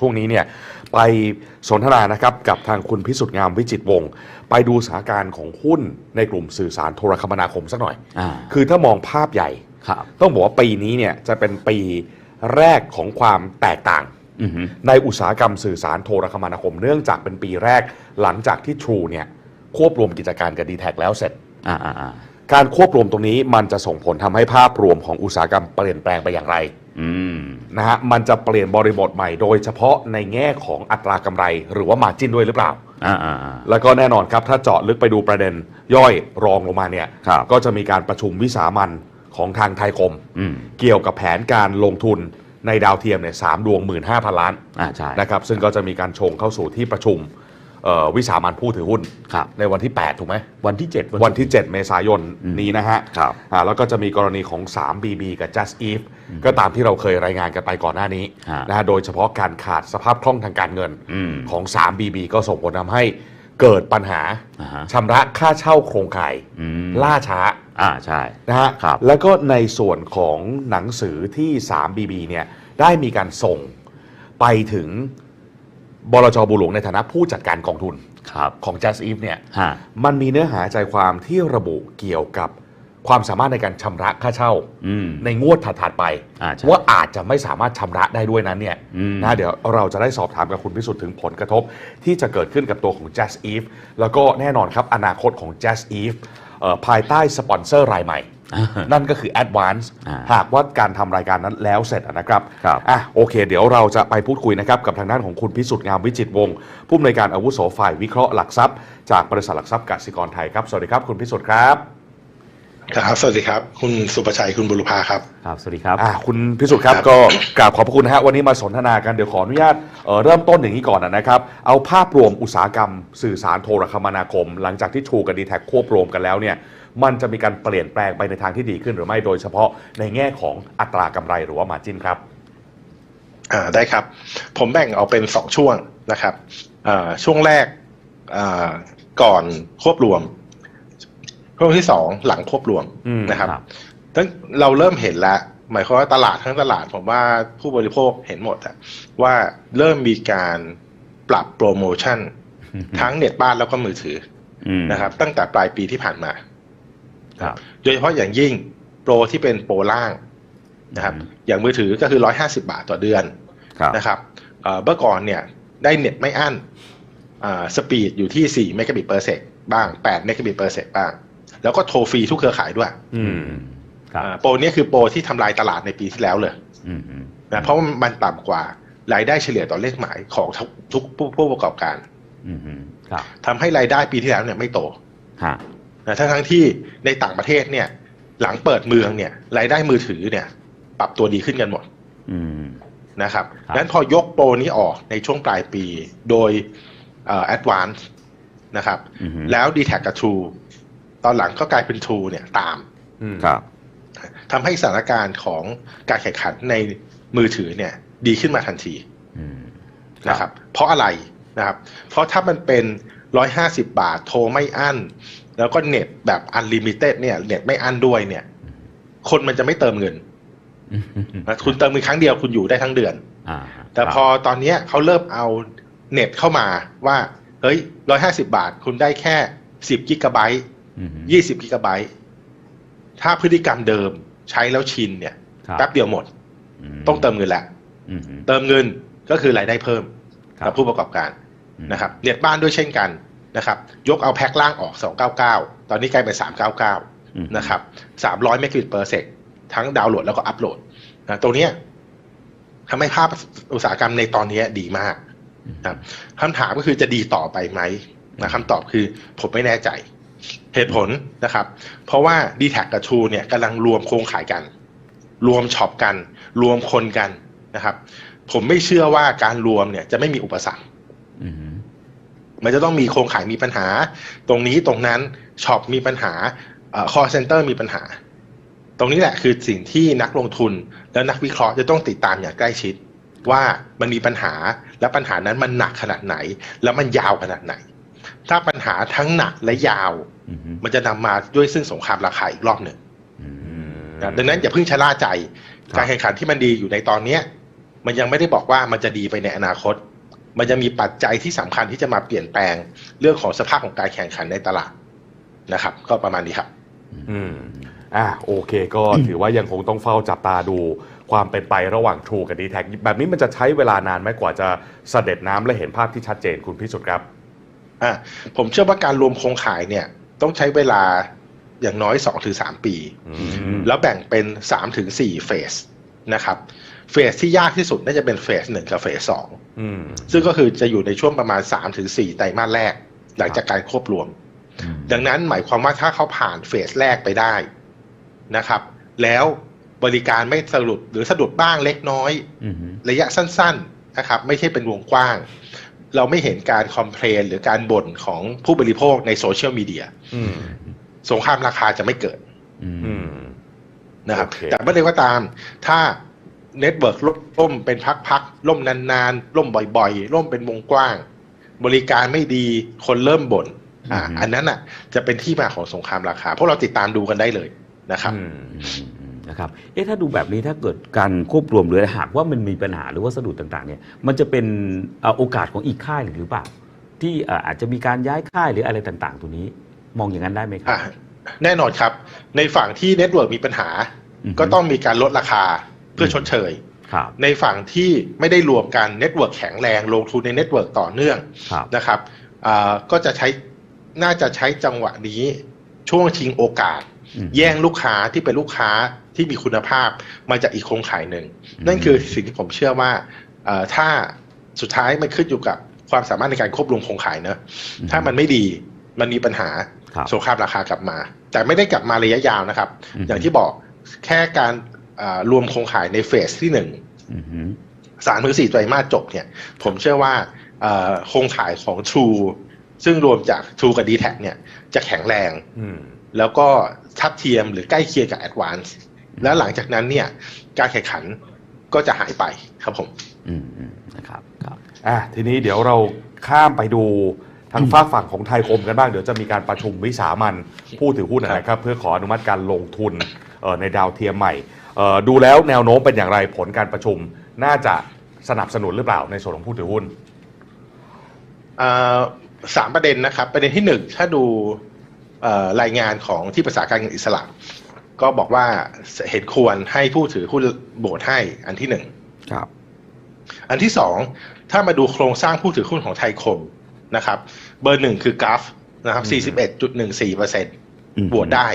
ช่วงนี้เนี่ยไปสนทนานะครับกับทางคุณพิสุทธิ์งามวิจิตรวงศ์ไปดูสถานการณ์ของหุ้นในกลุ่มสื่อสารโทรคมนาคมสักหน่อยอ่าคือถ้ามองภาพใหญ่ครับต้องบอกว่าปีนี้เนี่ยจะเป็นปีแรกของความแตกต่างอือฮึในอุตสาหกรรมสื่อสารโทรคมนาคม เนื่องจากเป็นปีแรกหลังจากที่ True เนี่ยควบรวมกิจการกับ d t แทแล้วเสร็จอ่าอ่าอ่าการควบรวมตรงนี้มันจะส่งผลทำให้ภาพรวมของอุตสาหกรรมเปลี่ยนแปลงไปอย่างไรอืม นะฮะมันจะเปลี่ยนบริบทใหม่โดยเฉพาะในแง่ของอัตรากำไร หรือว่ามาจิ้นด้วยหรือเปล่า อ่าอ่าอ่า แล้วก็แน่นอนครับ ถ้าเจาะลึกไปดูประเด็นย่อยรองลงมาเนี่ยครับ ก็จะมีการประชุมวิสามันของทางไทยคม อืมเกี่ยวกับแผนการลงทุนในดาวเทียมเนี่ยสามดวง15,000ล้าน อ่าใช่ นะครับซึ่งก็จะมีการชงเข้าสู่ที่ประชุมเอ่อ วิสามันผู้ถือหุ้นครับในวันที่ 8 ถูกไหมวันที่เจ็ดวันที่ 7 เมษายนอืมนี้นะฮะครับอ่าแล้วก็จะมีกรณีของ 3BB กับ Just Eve ก็ตามที่เราเคยรายงานกันไปก่อนหน้านี้ฮะนะฮะโดยเฉพาะการขาดสภาพคล่องทางการเงินอืมของ 3BB ก็ส่งผลทำให้เกิดปัญหาอ่าฮะชำระค่าเช่าโครงข่ายอืมล่าช้าอ่าใช่นะฮะครับแล้วก็ในส่วนของหนังสือที่ 3BB เนี่ยได้มีการส่งไปถึง บลจบุหลวงในฐานะผู้จัดการกองทุนครับของ Just Eve เนี่ยฮะมันมีเนื้อหาใจความที่ระบุเกี่ยวกับความสามารถในการชำระค่าเช่า อืม ในงวดถัดๆไป อ่าใช่ว่าอาจจะไม่สามารถชำระได้ด้วยนั้นเนี่ยอืม นะเดี๋ยวเราจะได้สอบถามกับคุณพิสุทธิ์ถึงผลกระทบ ที่จะเกิดขึ้นกับตัวของ Just Eve แล้วก็แน่นอนครับอนาคตของ Just Eve เอ่อภายใต้สปอนเซอร์รายใหม่อ่า นั่นก็คือ Advance อ่าหากว่าการทำรายการนั้นแล้วเสร็จนะครับครับอะโอเค เดี๋ยวเราจะไปพูดคุยนะครับกับทางด้านของคุณพิสุทธิ์งามวิจิตรวงศ์ผู้อำนวยการอาวุโสฝ่ายวิเคราะห์หลักทรัพย์ จากบริษัทหลักทรัพย์กสิกรไทยครับสวัสดีครับคุณพิสุทธิ์ครับครับ สวัสดีครับ คุณสุประชัย คุณบุรุภาครับ ครับ สวัสดีครับอะคุณพิสุทธิ์ครับครับ ก็กราบขอบพระคุณนะฮะ วันนี้มาสนทนากัน เดี๋ยวขออนุญาตเอ่อเริ่มต้นอย่างนี้ก่อนนะครับ เอาภาพรวมอุตสาหกรรม สื่อสารโทรคมนาคม หลังจากที่ทูกับดีแท็ควบรวมกันแล้วเนี่ย มันจะมีการเปลี่ยนแปลงไปในทางที่ดีขึ้นหรือไม่โดยเฉพาะในแง่ของอัตรากำไรหรือว่ามาจิ้นครับอ่าได้ครับ ผมแบ่งเอาเป็นสองช่วงนะครับอ่าช่วงแรกอ่าก่อนควบรวม ช่วงที่สองหลังควบรวมอืมนะครับครับตั้งเราเริ่มเห็นแล้วหมายความว่าตลาดทั้งตลาดผมว่าผู้บริโภคเห็นหมดอะว่าเริ่มมีการปรับโปรโมชั่น ทั้งเน็ตบ้านแล้วก็มือถืออืมนะครับ ตั้งแต่ปลายปีที่ผ่านมาครับ โดยเฉพาะอย่างยิ่งโปรที่เป็นโปรล่างนะครับอืมอย่างมือถือก็คือ 150 บาทต่อเดือนครับนะครับเอ่อเมื่อก่อนเนี่ยได้เน็ตไม่อั้นสปีดอยู่ที่ 4 เมกะบิตเปอร์เซกบ้าง 8 เมกะบิตเปอร์เซกบ้าง แล้วก็โทรฟรีทุกเครือข่ายด้วยอือืมมครับอ่าโปรเนี้คือโปรที่ทำลายตลาดในปีที่แล้วเลยอืมอืมนะเพราะว่ามันต่ำกว่ารายได้เฉลี่ยต่อเลขหมายของทุกทุกผู้ผู้ประกอบการอืมอืมครับทำให้รายได้ปีที่แล้วเนี่ยไม่โตฮะ นะทั้งทั้งๆที่ในต่างประเทศเนี่ย หลังเปิดเมืองเนี่ยรายได้มือถือเนี่ย ปรับตัวดีขึ้นกันหมดอืมนะครับครับงั้นพอยกโปรนี้ออกในช่วงปลายปีโดยเอ่อ Advance นะครับอืมแล้ว d t แทกับ True ตอนหลังก็กลายเป็น True เนี่ยตามอืมครับทำให้สถานการณ์ของการแข่งขันในมือถือเนี่ย ดีขึ้นมาทันทีอืมนะครับ เพราะอะไรนะครับ เพราะถ้ามันเป็น150บาทโทรไม่อั้น แล้วก็เน็ตแบบอันลิมิเต็ดเนี่ยเน็ตไม่อั้นด้วยเนี่ย คนมันจะไม่เติมเงินอืมอืมนะคุณเติมเงินครั้งเดียวคุณอยู่ได้ทั้งเดือนอ่าแต่พอตอนเนี้ยเขาเริ่มเอาเน็ตเข้ามาว่า เฮ้ยร้อยห้าสิบาท คุณได้แค่สิบกิกะไบต์อืมยี่สิบกิกะไบต์ถ้าพฤติกรรมเดิมใช้แล้วชินเนี่ยครับแป๊บเดียวหมด ต้องเติมเงินแล้วอืมเติมเงินก็คือรายได้เพิ่มครับกับผู้ประกอบการอืมนะครับเน็ตบ้านด้วยเช่นกัน นะครับ ยกเอาแพ็คล่างออก 299 ตอนนี้กลายเป็น 399อืมนะครับ 300เมกะบิตเปอร์เซกทั้งดาวน์โหลดแล้วก็อัปโหลดนะตรงเนี้ยทำให้ภาพอุตสาหกรรมในตอนนี้ดีมากครับคำถามก็คือจะดีต่อไปไหมนะคำตอบคือผมไม่แน่ใจ เหตุผลนะครับ เพราะว่า d t แทกับ True เนี่ยกำลังรวมโครงข่ายกัน รวมช็อปกัน รวมคนกันนะครับ ผมไม่เชื่อว่าการรวมเนี่ยจะไม่มีอุปสรรคอืม มันจะต้องมีโครงข่ายมีปัญหา ตรงนี้ตรงนั้นช็อปมีปัญหาเอ่อ call center มีปัญหา ตรงนี้แหละคือสิ่งที่นักลงทุนและนักวิเคราะห์จะต้องติดตามอย่างใกล้ชิด ว่ามันมีปัญหาและปัญหานั้นมันหนักขนาดไหน แล้วมันยาวขนาดไหน ถ้าปัญหาทั้งหนักและยาวอืมมันจะนำมาด้วยซึ่งสงครามราคาอีกรอบหนึ่งอืมนะดังนั้นอย่าเพิ่งชะล่าใจครับการแข่งขันที่มันดีอยู่ในตอนเนี้ย มันยังไม่ได้บอกว่ามันจะดีไปในอนาคต มันจะมีปัจจัยที่สำคัญที่จะมาเปลี่ยนแปลงเรื่องของสภาพของการแข่งขันในตลาดนะครับ ก็ประมาณนี้ครับ อืมอะโอเค ก็ถือว่ายังคงต้องเฝ้าจับตาดูความเป็นไประหว่าง True กับ d t แทแบบนี้มันจะใช้เวลานานไหมกว่าจะเสด็จน้ำและเห็นภาพที่ชัดเจนคุณพิสุทธิ์ครับอ่าผมเชื่อว่าการรวมโครงข่ายเนี่ย ต้องใช้เวลาอย่างน้อย 2-3ถึงปีอืมแล้วแบ่งเป็น 3-4ถึงเฟสนะครับ เฟสที่ยากที่สุดน่าจะเป็นเฟสหนึ่งกับเฟสสองอืมซึ่งก็คือจะอยู่ในช่วงประมาณ3-4ถึงไตรมาสแรก หลังจากการควบรวมอืมดังนั้นหมายความว่าถ้าเขาผ่านเฟสแรกไปได้นะครับ แล้วบริการไม่สะดุดหรือสะดุดบ้างเล็กน้อยอืมระยะสั้น ๆนะครับ ไม่ใช่เป็นวงกว้าง เราไม่เห็นการคอมเพลนหรือการบ่นของผู้บริโภคในโซเชียลมีเดียอืมสงครามราคาจะไม่เกิดอืมอืมนะครับโอเคแต่เมื่อใดก็ตาม ถ้า เน็ตเวิร์กล่มเป็นพักๆล่มนานๆ ล่มบ่อยๆ ล่มเป็นวงกว้าง บริการไม่ดีคนเริ่มบ่นอ่า อันนั้นอะ จะเป็นที่มาของสงครามราคาพวกเราติดตามดูกันได้เลยนะครับอืมอืมอืมนะครับเอ๊ะถ้าดูแบบนี้ถ้าเกิดการควบรวมหรือหากว่ามันมีปัญหาหรือว่าสะดุดต่างๆ เนี่ย มันจะเป็นเอ่อโอกาสของอีกค่ายหรือเปล่า ที่เอ่ออาจจะมีการย้ายค่ายหรืออะไรต่าง ๆ ตัวนี้ มองอย่างนั้นได้ไหมครัอะแน่นอนครับ ในฝั่งที่เน็ตเวิร์กมีปัญหาอือฮึก็ต้องมีการลดราคาเพื่อชดเชยครับในฝั่งที่ไม่ได้รวมกันเน็ตเวิร์กแข็งแรงลงทุนในเน็ตเวิร์กต่อเนื่องครับนะครับอ่าก็จะใช้น่าจะใช้จังหวะนี้ช่วงชิงโอกาสอืมแย่งลูกค้าที่เป็นลูกค้าที่มีคุณภาพมาจากอีกโครงข่ายหนึ่ง นั่นคือสิ่งที่ผมเชื่อว่าเอ่อถ้าสุดท้ายมันขึ้นอยู่กับความสามารถในการควบรวมโครงข่ายเนอะถ้ามันไม่ดีมันมีปัญหาครับสงครามราคากลับมา แต่ไม่ได้กลับมาระยะยาวนะครับอืมอย่างที่บอกแค่การอ่า รวมโครงข่ายในเฟสที่หนึ่งอืมฮึสามถึงสี่ไตรมาสจบเนี่ย ผมเชื่อว่าเอ่อโครงข่ายของ True ซึ่งรวมจาก True กับ d t แทเนี่ย จะแข็งแรงอืมแล้วก็ทัดเทียมหรือใกล้เคียงกับ Advance แล้วหลังจากนั้นเนี่ย การแข่งขันก็จะหายไปครับผมอืมอืมนะครับครับอะทีนี้เดี๋ยวเราข้ามไปดูทางฝากฝั่งของไทยคมกันบ้าง เดี๋ยวจะมีการประชุมวิสามันผู้ถือหุ้นนะครับ เพื่อขออนุมัติการลงทุนเอ่อในดาวเทียมใหม่เอ่อ ดูแล้วแนวโน้มเป็นอย่างไรผลการประชุม น่าจะสนับสนุนหรือเปล่าในส่วนของผู้ถือหุ้นเอ่อสามประเด็นนะครับ ประเด็นที่หนึ่งถ้าดูเอ่อรายงานของที่ปรึกษาการเงินอิสระ ก็บอกว่าเห็นควรให้ผู้ถือหุ้นโบสให้อันที่หนึ่งครับ อันที่สองถ้ามาดูโครงสร้างผู้ถือหุ้นของไทยคมนะครับ เบอร์หนึ่งคือกราฟนะครับสี่สิบเอ็ดจุดหนึ่งสี่เปอร์เซ็นต์อืมบวชได้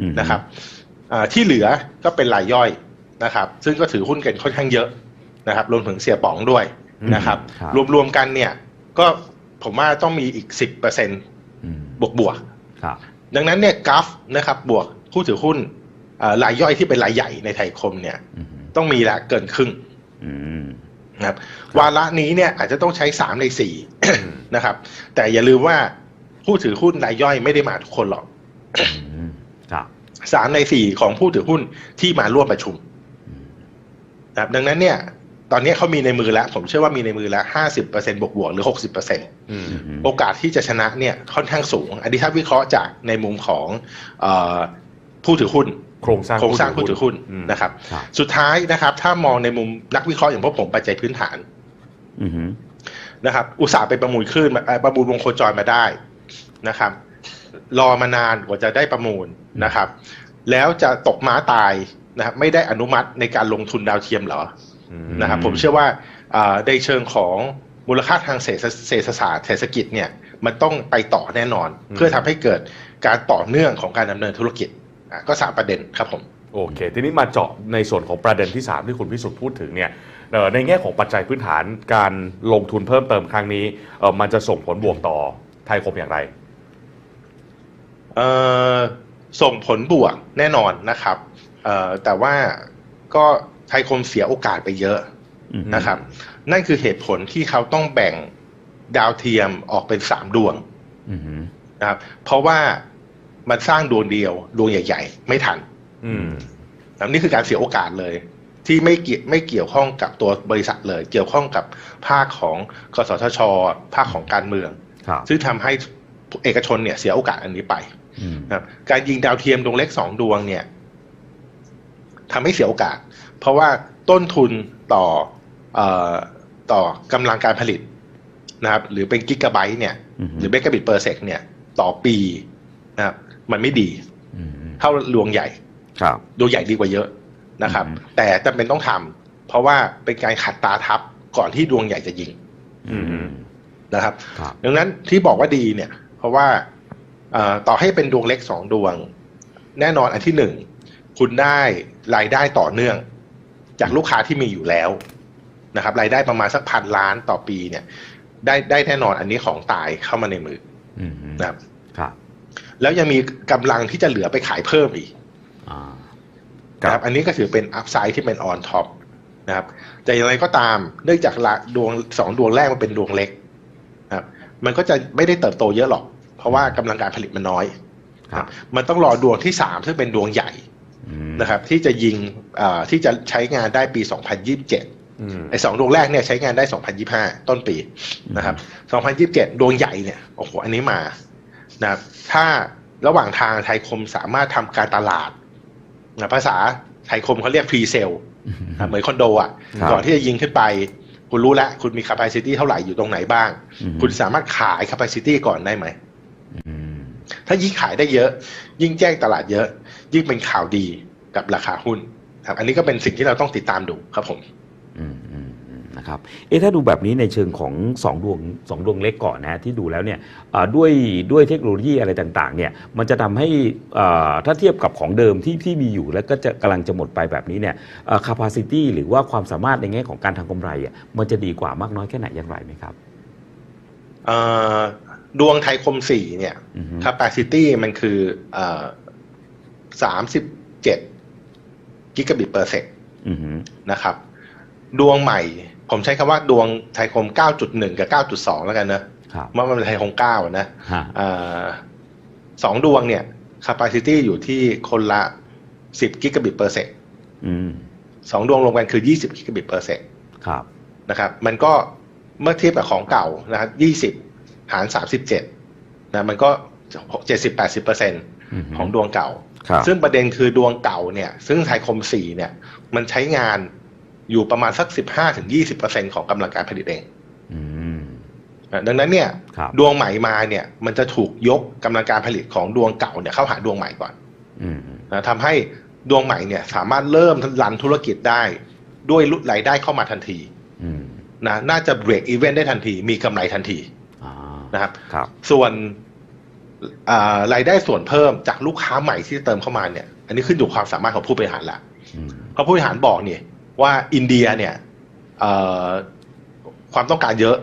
อืมนะครับอ่า ที่เหลือก็เป็นรายย่อยนะครับ ซึ่งก็ถือหุ้นกันค่อนข้างเยอะนะครับ รวมถึงเสียป๋องด้วยนะครับครับรวมๆกันเนี่ย ก็ผมว่าต้องมีอีกสิบเปอร์เซ็นอืมบวกบวกครับๆดังนั้นเนี่ยกราฟนะครับบวกผู้ถือหุ้นอ่ารายย่อยที่เป็นรายใหญ่ในไทยคมเนี่ยอืมฮึต้องมีละเกินครึ่งอืมนะครับ วาระนี้เนี่ยอาจจะต้องใช้สามในสี่นะครับ แต่อย่าลืมว่าผู้ถือหุ้นรายย่อยไม่ได้มาทุกคนหรอกอืมครับ สามในสี่ของผู้ถือหุ้นที่มาร่วมประชุมอืมนะครับดังนั้นเนี่ย ตอนนี้เขามีในมือแล้ว ผมเชื่อว่ามีในมือแล้วห้าสิบเปอร์เซ็นบวกบวกๆหรือหกสิบเปอร์เซ็นอืมอืมฮึโอกาสที่จะชนะเนี่ยค่อนข้างสูง อันนี้ถ้าวิเคราะห์จากในมุมของเออผู้ถือหุ้นโครงสร้างโครงสร้างผู้ถือหุ้นอืมนะครับครับ สุดท้ายนะครับ ถ้ามองในมุมนักวิเคราะห์อย่างพวกผมปัจจัยพื้นฐานอืมฮึนะครับ อุตสาห์ไปประมูลขึ้นมาเอ่อประมูลวงโคจรมาได้นะครับ รอมานานกว่าจะได้ประมูลนะครับ แล้วจะตกม้าตายนะครับไม่ได้อนุมัติในการลงทุนดาวเทียมเหรออืมนะครับผมเชื่อว่าอ่าในเชิงของมูลค่าทางเศรษฐเศรษฐศาสตร์เศรษฐกิจเนี่ยมันต้องไปต่อแน่นอน เพื่อทำให้เกิดการต่อเนื่องของการดำเนินธุรกิจอะก็สามประเด็นครับผมโอเค ทีนี้มาเจาะในส่วนของประเด็นที่ 3 ที่คุณพิสุทธิ์พูดถึงเนี่ยเอ่อในแง่ของปัจจัยพื้นฐานการลงทุนเพิ่มเติมครั้งนี้เอ่อมันจะส่งผลบวกต่อไทยคมอย่างไรเอ่อ ส่งผลบวกแน่นอนนะครับเอ่อแต่ว่าก็ไทยคมเสียโอกาสไปเยอะอืมนะครับ นั่นคือเหตุผลที่เขาต้องแบ่งดาวเทียมออกเป็นสามดวงอืมฮึนะครับ เพราะว่ามันสร้างดวงเดียว ดวงใหญ่ ๆ ไม่ทันอืมนะครับนี่คือการเสียโอกาสเลย ที่ไม่เกี่ยวไม่เกี่ยวข้องกับตัวบริษัทเลย เกี่ยวข้องกับภาคของกสทช ภาคของการเมืองครับซึ่งทำให้เอกชนเนี่ยเสียโอกาสอันนี้ไปอืมนะ ครับการยิงดาวเทียมดวงเล็กสองดวงเนี่ยทำให้เสียโอกาส เพราะว่าต้นทุนต่อเอ่อต่อกำลังการผลิตนะครับ หรือเป็นกิกะไบต์เนี่ยอืมหรือเบกะบิตเปอร์เซกเนี่ย ต่อปีนะครับ มันไม่ดีอืมเท่าดวงใหญ่ ครับดวงใหญ่ดีกว่าเยอะนะครับอืมแต่จำเป็นต้องทำเพราะว่าเป็นการขัดตาทับก่อนที่ดวงใหญ่จะยิงอืมนะครับครับ ดังนั้นที่บอกว่าดีเนี่ย เพราะว่าเอ่อ ต่อให้เป็นดวงเล็กสองดวง แน่นอนอันที่หนึ่งคุณได้รายได้ต่อเนื่อง จากลูกค้าที่มีอยู่แล้วนะครับ รายได้ประมาณสักพันล้านต่อปีเนี่ย ได้ได้แน่นอนอันนี้ของตายเข้ามาในมืออืมนะครับครับแล้วยังมีกำลังที่จะเหลือไปขายเพิ่มอีกอ่านะครับอันนี้ก็ถือเป็นอัพไซด์ที่เป็นออนท็อปนะครับแต่อย่างไรก็ตามเนื่องจากละดวงสองดวงแรกมันเป็นดวงเล็กนะครับ มันก็จะไม่ได้เติบโตเยอะหรอก เพราะว่ากำลังการผลิตมันน้อยครับ มันต้องรอดวงที่สามซึ่งเป็นดวงใหญ่อืมนะครับที่จะยิงเอ่อที่จะใช้งานได้ปี 2027อืมไอ้สองดวงแรกเนี่ยใช้งานได้ 2025 ต้นปีนะครับ 2027 ดวงใหญ่เนี่ยโอ้โหอันนี้มานะครับถ้าระหว่างทางไทยคมสามารถทำการตลาดนะภาษาไทยคมเขาเรียกพรีเซลอะเหมือนคอนโดอะครับก่อนที่จะยิงขึ้นไป คุณรู้แล้วคุณมี capacity เท่าไหร่อยู่ตรงไหนบ้างอืมคุณสามารถขาย capacity ก่อนได้ไหมอืม ถ้ายิ่งขายได้เยอะ ยิ่งแจ้งตลาดเยอะ ยิ่งเป็นข่าวดีกับราคาหุ้นครับ อันนี้ก็เป็นสิ่งที่เราต้องติดตามดูครับผม อืมอืมอืมนะครับ เอ๊ะถ้าดูแบบนี้ในเชิงของสองดวงสองดวงเล็กก่อนนะที่ดูแล้วเนี่ยอ่าด้วยด้วยเทคโนโลยีอะไรต่างๆ เนี่ยมันจะทำให้อ่าถ้าเทียบกับของเดิมที่ที่มีอยู่แล้วก็จะกำลังจะหมดไปแบบนี้เนี่ยอ่า capacity หรือว่าความสามารถในแง่ของการทำกำไรอะมันจะดีกว่ามากน้อยแค่ไหนอย่างไรไหมครับเอ่อ ดวงไทยคมสี่เนี่ยอือฮึ capacity มันคือสามสิบเจ็ดกิกะบิตเปอร์เซกอือฮึนะครับ ดวงใหม่ ผมใช้คำว่าดวงไทยคม 9.1 กับ 9.2 แล้วกันนะครับว่ามันเป็นไทยคม9อะนะฮะอ่าสองดวงเนี่ย capacity อยู่ที่คนละ 10 กิกะบิตเปอร์เซกอืมสองดวงรวมกันคือ 20 กิกะบิตเปอร์เซกครับนะครับ มันก็เมื่อเทียบกับของเก่านะครับ20 หาร37นะมันก็70-80%เปอร์เซ็นต์อือฮึของดวงเก่าครับซึ่งประเด็นคือดวงเก่าเนี่ย ซึ่งไทยคมสี่เนี่ย มันใช้งานอยู่ประมาณสักสิบห้าถึงยี่สิบเปอร์เซ็นของกำลังการผลิตเองอืมนะดังนั้นเนี่ยครับดวงใหม่มาเนี่ย มันจะถูกยกกำลังการผลิตของดวงเก่าเนี่ยเข้าหาดวงใหม่ก่อนอืมนะทำให้ดวงใหม่เนี่ยสามารถเริ่มรันธุรกิจได้ ด้วยรายได้เข้ามาทันทีอืมนะน่าจะเบรกอีเวนต์ได้ทันที มีกำไรทันทีอ่า นะครับครับส่วนอ่ารายได้ส่วนเพิ่มจากลูกค้าใหม่ที่เติมเข้ามาเนี่ย อันนี้ขึ้นอยู่ความสามารถของผู้บริหารละอืมเพราะผู้บริหารบอกเนี่ยว่าอินเดียเนี่ยเอ่อความต้องการเยอะ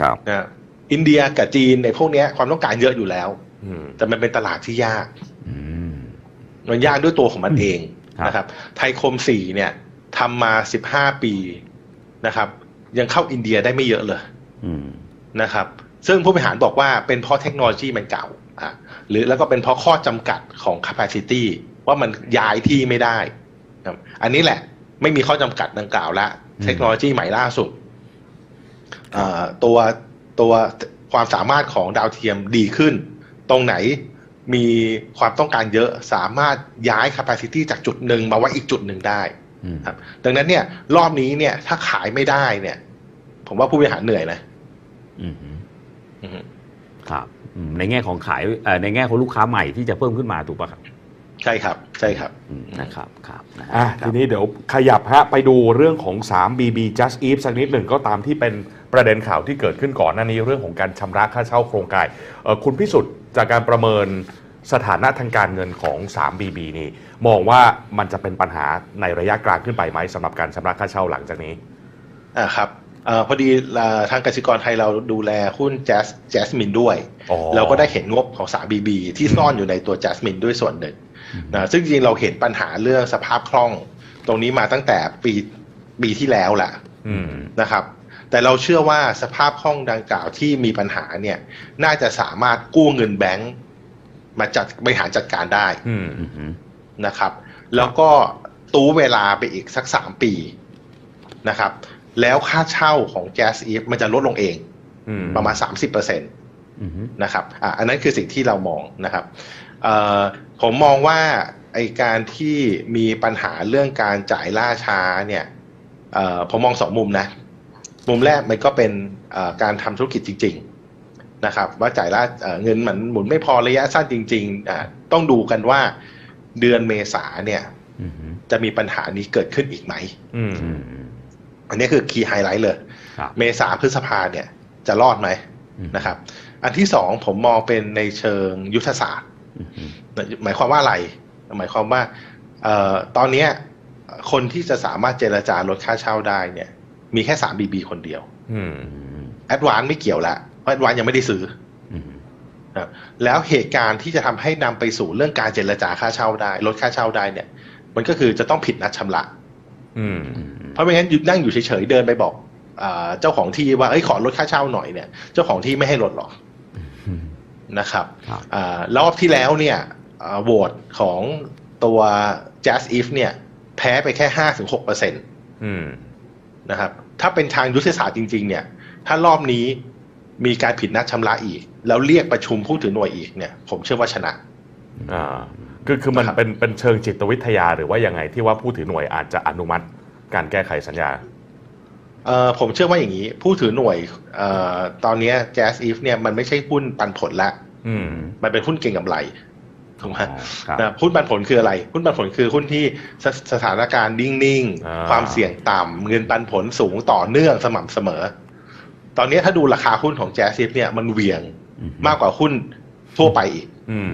ครับนะอินเดียกับจีนในพวกเนี้ยความต้องการเยอะอยู่แล้วอืมแต่มันเป็นตลาดที่ยากอืมมันยากด้วยตัวของมันเองครับนะครับ ไทยคมสี่เนี่ยทำมาสิบห้าปีนะครับ ยังเข้าอินเดียได้ไม่เยอะเลยอืมนะครับ ซึ่งผู้บริหารบอกว่าเป็นเพราะเทคโนโลยีมันเก่าอะหรือแล้วก็เป็นเพราะข้อจำกัดของ capacity ว่ามันย้ายที่ไม่ได้ครับอันนี้แหละไม่มีข้อจำกัดดังกล่าวละอืมเทคโนโลยีใหม่ล่าสุดอ่าตัวตัวความสามารถของดาวเทียมดีขึ้น ตรงไหนมีความต้องการเยอะสามารถย้าย capacity จากจุดหนึ่งมาไว้อีกจุดหนึ่งได้อืมครับ ดังนั้นเนี่ย รอบนี้เนี่ย ถ้าขายไม่ได้เนี่ย ผมว่าผู้บริหารเหนื่อยนะอืมอือฮึ ครับอืมในแง่ของขายเอ่อในแง่ของลูกค้าใหม่ที่จะเพิ่มขึ้นมาถูกป่ะครับ ใช่ครับ ใช่ครับอืมนะครับครับนะฮะอะครัทีบนี้เดี๋ยวขยับฮะไปดูเรื่องของ 3BB Just Eat สักนิดหนึ่งก็ตามที่เป็นประเด็นข่าวที่เกิดขึ้นก่อนหน้านี้เรื่องของการชำระค่าเช่าโครงการเอ่อคุณพิสุทธิ์จากการประเมินสถานะทางการเงินของ 3BB นี่ มองว่ามันจะเป็นปัญหาในระยะกลางขึ้นไปไหมสำหรับการชำระค่าเช่าหลังจากนี้อ่าครับเอ่อพอดีเอ่อทางกสิกรไทยเราดูแลหุ้นแจ z แจสมินด้วยอ๋อเราก็ได้เห็นงบของ 3BB ที่ซ่อนอยู่ในตัวแจสมินด้วยส่วนหนึ่งนะซึ่งจริงๆเราเห็นปัญหาเรื่องสภาพคล่อง ตรงนี้มาตั้งแต่ปีปีที่แล้วแหละอืมนะครับ แต่เราเชื่อว่าสภาพคล่องดังกล่าวที่มีปัญหาเนี่ย น่าจะสามารถกู้เงินแบงก์มาจัดบริหารจัดการได้อืมอืมนะครับ แล้วก็ตู้เวลาไปอีกสักสามปีนะครับ แล้วค่าเช่าของ Jazz e v มันจะลดลงเองอืมประมาณ 30%นอืมะครับอะอันนั้นคือสิ่งที่เรามองนะครับเอ่อผมมองว่าไอการที่มีปัญหาเรื่องการจ่ายล่าช้าเนี่ยเอ่อผมมองสองมุมนะ มุมแรกมันก็เป็นเอ่อการทำธุรกิจจริง ๆนะครับ ว่าจ่ายละเอ่อเงินมันหมุนไม่พอระยะสั้นจริงๆอ่าต้องดูกันว่าเดือนเมษาเนี่ยอืมจะมีปัญหานี้เกิดขึ้นอีกไหม อืมอืมอันนี้คือคีย์ไฮไลท์เลยครับเมษาพฤษภาเนี่ยจะรอดไหมอืมนะครับ อันที่สองผมมองเป็นในเชิงยุทธศาสตร์อืมหมายความว่าอะไร หมายความว่าเอ่อตอนเนี้ยคนที่จะสามารถเจรจาลดค่าเช่าได้เนี่ย มีแค่สามบีบีคนเดียวอืมแอดวานไม่เกี่ยวละเพราะแอดวานยังไม่ได้ซื้ออืมนะครับแล้วเหตุการณ์ที่จะทำให้นำไปสู่เรื่องการเจรจาค่าเช่าได้ ลดค่าเช่าได้เนี่ย มันก็คือจะต้องผิดนัดชำระ อืมอืม เพราะไม่งั้นหยุดนั่งอยู่เฉยๆเดินไปบอกอาเจ้าของที่ว่าเอ้ยขอลดค่าเช่าหน่อยเนี่ย เจ้าของที่ไม่ให้ลดหรอกอืมนะครับครับอารอบที่แล้วเนี่ยอ่าโหวตของตัว Jazz If เนี่ย แพ้ไปแค่ห้าถึงหกเปอร์เซ็นตอืมนะครับ ถ้าเป็นทางยุทธศาสตร์จริง ๆ เนี่ย ถ้ารอบนี้มีการผิดนัดชำระอีก แล้วเรียกประชุมผู้ถือหน่วยอีกเนี่ย ผมเชื่อว่าชนะอ่าคือคือมันนะครับเป็นเป็นเชิงจิตวิทยาหรือว่ายังไงที่ว่าผู้ถือหน่วยอาจจะอนุมัติ การแก้ไขสัญญาเอ่อผมเชื่อว่าอย่างนี้ ผู้ถือหน่วยเอ่อตอนเนี้ย Jazz If เนี่ยมันไม่ใช่หุ้นปันผลละอืมมันเป็นหุ้นเก่งกำไรถูกไหมอ๋อครับนะหุ้นปันผลคืออะไร หุ้นปันผลคือหุ้นที่สสถานการณ์นิ่งอ่าๆความเสี่ยงต่ำเงินปันผลสูงต่อเนื่องสม่ำเสมอ ตอนนี้ถ้าดูราคาหุ้นของแจซิฟเนี่ยมันเหวี่ยงอืมมากกว่าหุ้นทั่วไปอีกอืม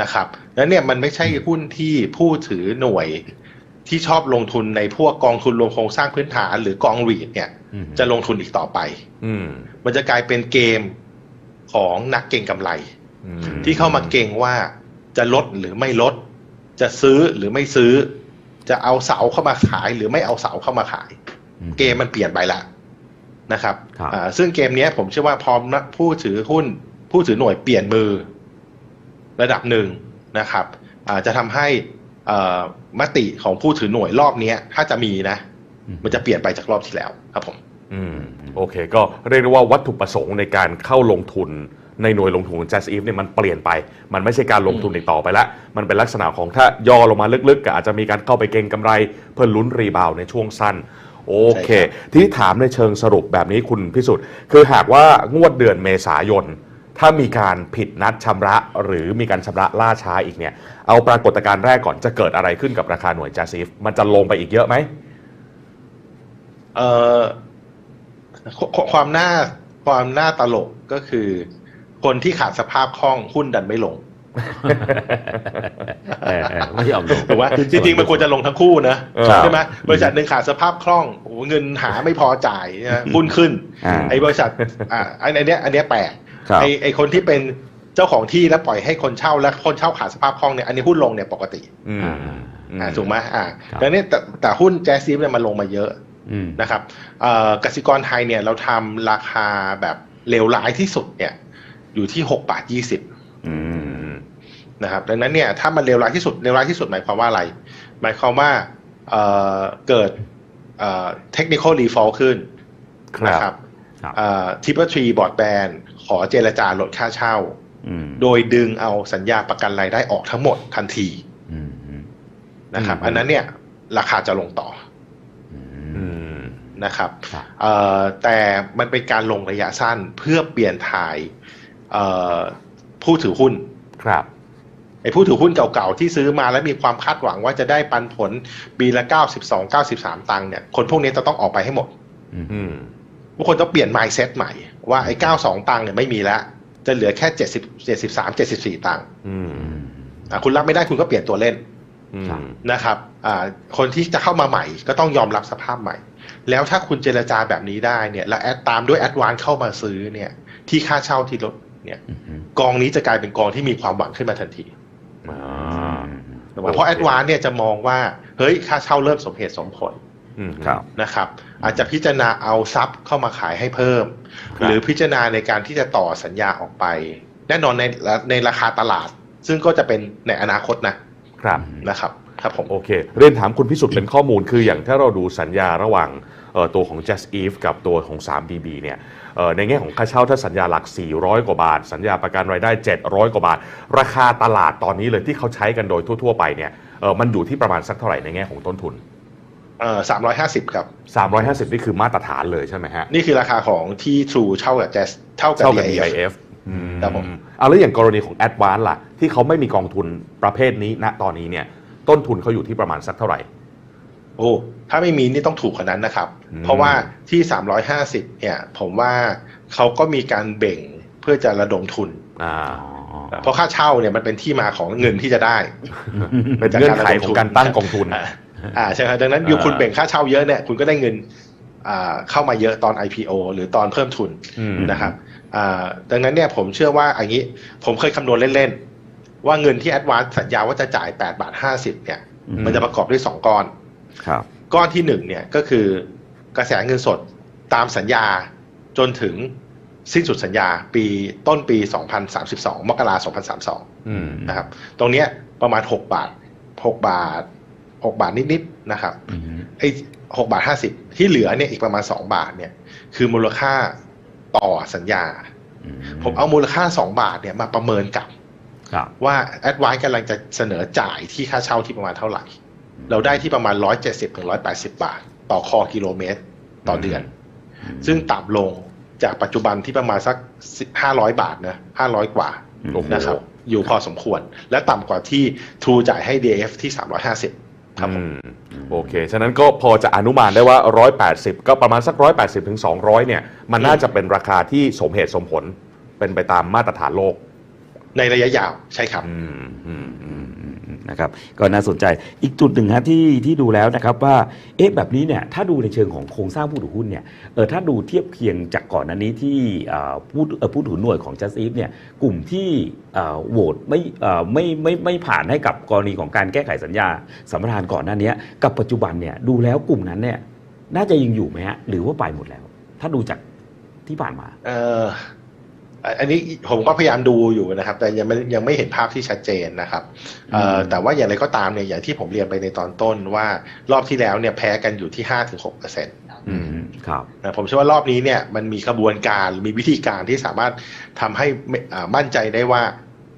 นะครับ แล้วเนี่ยมันไม่ใช่หุ้นที่ผู้ถือหน่วย ที่ชอบลงทุนในพวกกองทุนรวมโครงสร้างพื้นฐาน หรือกองรีดเนี่ยอืมจะลงทุนอีกต่อไปอืมมันจะกลายเป็นเกมของนักเก็งกำไรอืมที่เข้ามาเก่งว่าจะลดหรือไม่ลด จะซื้อหรือไม่ซื้อ จะเอาเสาเข้ามาขาย หรือไม่เอาเสาเข้ามาขายอืมเกมมันเปลี่ยนไปละนะครับครับอ่าซึ่งเกมเนี้ยผมเชื่อว่าพอนักผู้ถือหุ้น ผู้ถือหน่วยเปลี่ยนมือ ระดับหนึ่งนะครับอ่าจะทำให้เอ่อ มติของผู้ถือหน่วยรอบเนี้ยถ้าจะมีนะอืมมันจะเปลี่ยนไปจากรอบที่แล้วครับผมอืมโอเค ก็เรียกได้ว่าวัตถุประสงค์ในการเข้าลงทุนในหน่วยลงทุนของ Jazz Eve เนี่ยมันเปลี่ยนไป มันไม่ใช่การลงทุนอีกต่อไปแล้วมันเป็นลักษณะของถ้าย่อลงมาลึกๆก็อาจจะมีการเข้าไปเก็งกำไร เพื่อลุ้นรีบาวด์ในช่วงสั้น โอเคใช่ครับทีนี้ถามในเชิงสรุปแบบนี้คุณพิสุทธิ์ คือหากว่างวดเดือนเมษายน ถ้ามีการผิดนัดชำระหรือมีการชำระล่าช้าอีกเนี่ย เอาปรากฏการณ์แรกก่อนจะเกิดอะไรขึ้นกับราคาหน่วย Jazz Eve มันจะลงไปอีกเยอะไหมเอ่อควความน่าความน่าตลกก็คือ คนที่ขาดสภาพคล่องหุ้นดันไม่ลงเออเออไม่ยอมลงถูกไหมขึ้จริงๆมันควรจะลงทั้งคู่นะเออใช่ไหมบริษัทหนึ่งขาดสภาพคล่องโอ้โหเงินหาไม่พอจ่ายนะหุ้นขึ้นอ่าไอ้บริษัทอ่าไอ้อันเนี้ยอันเนี้ยแปลกครับ ไอ้ไอ้คนที่เป็นเจ้าของที่แล้วปล่อยให้คนเช่าแล้วคนเช่าขาดสภาพคล่องเนี่ยอันนี้หุ้นลงเนี่ยปกติอืมอ่าอ่าถูกไหมอ่าครับดังนี้แต่แต่หุ้นแจซีฟเนี่ยมันลงมาเยอะอืมนะครับเอ่อกสิกรไทยเนี่ยเราทำราคาแบบเลวร้ายที่สุดเนี่ย อยู่ที่6บาท20อืมนะครับดังนั้นเนี่ยถ้ามันเลวร้ายที่สุดเลวร้ายที่สุดหมายความว่าอะไร หมายความว่าเอ่อเกิดเอ่อ technical default ขึ้นครับนะครับครับทิปเปอร์ทรีบอร์ดแบนข อเจรจาลดค่าเช่าอืมโดยดึงเอาสัญญาประกันรายได้ออกทั้งหมดทันทีอืมอืมนะครับอืมอันนั้นเนี่ยราคาจะลงต่ออือืมมนะครับครับเอ่อแต่มันเป็นการลงระยะสั้นเพื่อเปลี่ยนถ่ายเอ่อผู้ถือหุ้นครับไอ้ผู้ถือหุ้นเก่าๆที่ซื้อมาแล้วมีความคาดหวังว่าจะได้ปันผลปีละ92 93ตังค์เนี่ยคนพวกนี้จะต้องออกไปให้หมดอืมทุกคนต้องเปลี่ยน mindset ใหม่ ว่าไอ้92ตังค์เนี่ยไม่มีแล้ว จะเหลือแค่70 73 74ตังค์อืมอืมอะคุณรับไม่ได้คุณก็เปลี่ยนตัวเล่นอืมครับนะครับอ่าคนที่จะเข้ามาใหม่ก็ต้องยอมรับสภาพใหม่ แล้วถ้าคุณเจรจาแบบนี้ได้เนี่ย แล้วแอดตามด้วยแอดวานเข้ามาซื้อเนี่ย ที่ค่าเช่าที่ลดเนี่ยอืมกองนี้จะกลายเป็นกองที่มีความหวังขึ้นมาทันทีอ่าถูกไหมเพราะแอดวานเนี่ยจะมองว่า เฮ้ย ค่าเช่าเริ่มสมเหตุสมผลอืมครับ นะครับ อาจจะพิจารณาเอาทรัพย์เข้ามาขายให้เพิ่มครับหรือพิจารณาในการที่จะต่อสัญญาออกไป แน่นอนในในราคาตลาด ซึ่งก็จะเป็นในอนาคตนะครับนะครับครับผมโอเค เรียนถามคุณพิสุทธิ์เป็นข้อมูลคืออย่างถ้าเราดูสัญญาระหว่างเอ่อตัวของ Just Eve กับตัวของ 3BB เนี่ยเอ่อในแง่ของค่าเช่าถ้าสัญญาหลัก 400 กว่าบาท สัญญาประกันรายได้ 700 กว่าบาท ราคาตลาดตอนนี้เลยที่เขาใช้กันโดยทั่ว ๆ ไปเนี่ยเอ่อมันอยู่ที่ประมาณสักเท่าไหร่ในแง่ของต้นทุน เอ่อสามร้อยห้าสิบครับ350นี่คือมาตรฐานเลยใช่ไหมฮะ นี่คือราคาของที่ True เช่ากับ Jazz เท่ากับ เท่ากับ DIF DIF อืมครับผมเอาแล้วอย่างกรณีของ a d v a n c e ล่ะ ที่เขาไม่มีกองทุนประเภทนี้ณตอนนี้เนี่ย ต้นทุนเขาอยู่ที่ประมาณสักเท่าไหร่ โอ้ ถ้าไม่มีนี่ต้องถูกกว่านั้นนะครับอืมเพราะว่าที่ 350 เนี่ย ผมว่าเขาก็มีการเบ่งเพื่อจะระดมทุนอ่าเพราะค่าเช่าเนี่ยมันเป็นที่มาของเงินที่จะได้เป็นเงื่อนไขของการตั้งกองทุน อ่าอ่าใช่ครับดังนั้นอยู่อ่าคุณเบ่งค่าเช่าเยอะเนี่ยคุณก็ได้เงินอ่าเข้ามาเยอะตอน IPO หรือตอนเพิ่มทุนอืมนะครับอ่าดังนั้นเนี่ยผมเชื่อว่าอันนี้ผมเคยคำนวณเล่นๆ ว่าเงินที่ Advance สัญญาว่าจะจ่าย8บาท50เนี่ยอืมมันจะประกอบด้วย2ก้อนครับก้อนที่หนึ่งเนี่ยก็คือกระแสเงินสดตามสัญญาจนถึงสิ้นสุดสัญญาปีต้นปี 2032 มกราคม 2032อืมนะครับ ตรงเนี้ยประมาณ 6 บาท 6 บาท 6บาทนิดๆนะครับอืมไอ้6บาท50ที่เหลือเนี่ยอีกประมาณ2บาทเนี่ยคือมูลค่าต่อสัญญาอืผมเอามูลค่า2บาทเนี่ยมาประเมินกับครับว่า a d v a n c e กำลังจะเสนอจ่ายที่ค่าเช่าที่ประมาณเท่าไหร่ เราได้ที่ประมาณ170ถึง180บาท ต่อคอกิโลเมตรต่อเดือน ซึ่งต่ำลงจากปัจจุบันที่ประมาณสัก500บาทนะ500กว่าโอ้โหนะครับ อยู่พอสมควร และต่ำกว่าที่ True จ่ายให้ DF ที่350ครับ ผมอืมโอเค ฉะนั้นก็พอจะอนุมานได้ว่า 180 ก็ประมาณสัก 180ถึง200 เนี่ย มันน่าจะเป็นราคาที่สมเหตุสมผล เป็นไปตามมาตรฐานโลก ในระยะยาวใช่ครับ นะครับก็น่าสนใจอีกจุดหนึ่งฮะที่ที่ดูแล้วนะครับว่าเอ๊ะแบบนี้เนี่ยถ้าดูในเชิงของโครงสร้างผู้ถือหุ้นเนี่ยเออถ้าดูเทียบเคียงจากก่อนหน้านี้ที่ผู้ผู้ถือหน่วยของ Just Eat เนี่ยกลุ่มที่โหวตไม่เอ่ไม่ไม่ไม่ผ่านให้กับกรณีของการแก้ไขสัญญาสัมปทานก่อนหน้านี้กับปัจจุบันเนี่ยดูแล้วกลุ่มนั้นเนี่ยน่าจะยังอยู่ไหมฮะหรือว่าไปหมดแล้ว ถ้าดูจากที่ผ่านมา เออ อะอันนี้ผมก็พยายามดูอยู่นะครับ แต่ยังไม่ยังไม่เห็นภาพที่ชัดเจนนะครับเอ่ออืมแต่ว่าอย่างไรก็ตามเนี่ยอย่างที่ผมเรียนไปในตอนต้นว่ารอบที่แล้วเนี่ยแพ้กันอยู่ที่5-6%ถึง6%เปอร์เซ็นต์อืมครับนะผมเชื่อว่ารอบนี้เนี่ยมันมีกระบวนการมีวิธีการที่สามารถทำให้ไม่อ่ามั่นใจได้ว่า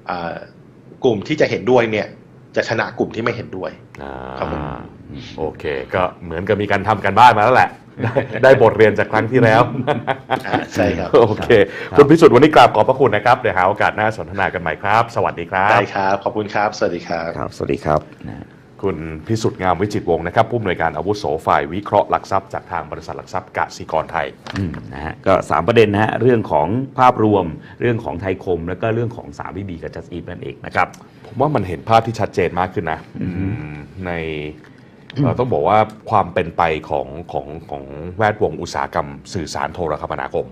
อ่ากลุ่มที่จะเห็นด้วยเนี่ยจะชนะกลุ่มที่ไม่เห็นด้วยอ่าครับผมโอเค ก็เหมือนกับมีการทำกันบ้านมาแล้วแหละ ได้ได้บทเรียนจากครั้งที่แล้วอ่าใช่ครับโอเค คุณพิสุทธิ์วันนี้กราบขอบพระคุณนะครับเดี๋ยวหาโอกาสหน้าสนทนากันใหม่ครับ สวัสดีครับได้ครับ ขอบคุณครับ สวัสดีครับครับ สวัสดีครับนะคุณพิสุทธิ์งามวิจิตรวงศ์นะครับผู้อำนวยการอาวุโสฝ่ายวิเคราะห์หลักทรัพย์จากทางบริษัทหลักทรัพย์กสิกรไทยอืมนะฮะก็สามประเด็นนะฮะเรื่องของภาพรวมเรื่องของไทยคม แล้วก็เรื่องของสามบีบีกับจัสอีฟนั่นเองนะครับผมว่ามันเห็นภาพที่ชัดเจนมากขึ้นนะอืมในเอ่อ ต้องบอกว่าความเป็นไปของของของแวดวงอุตสาหกรรมสื่อสารโทรคมนาคม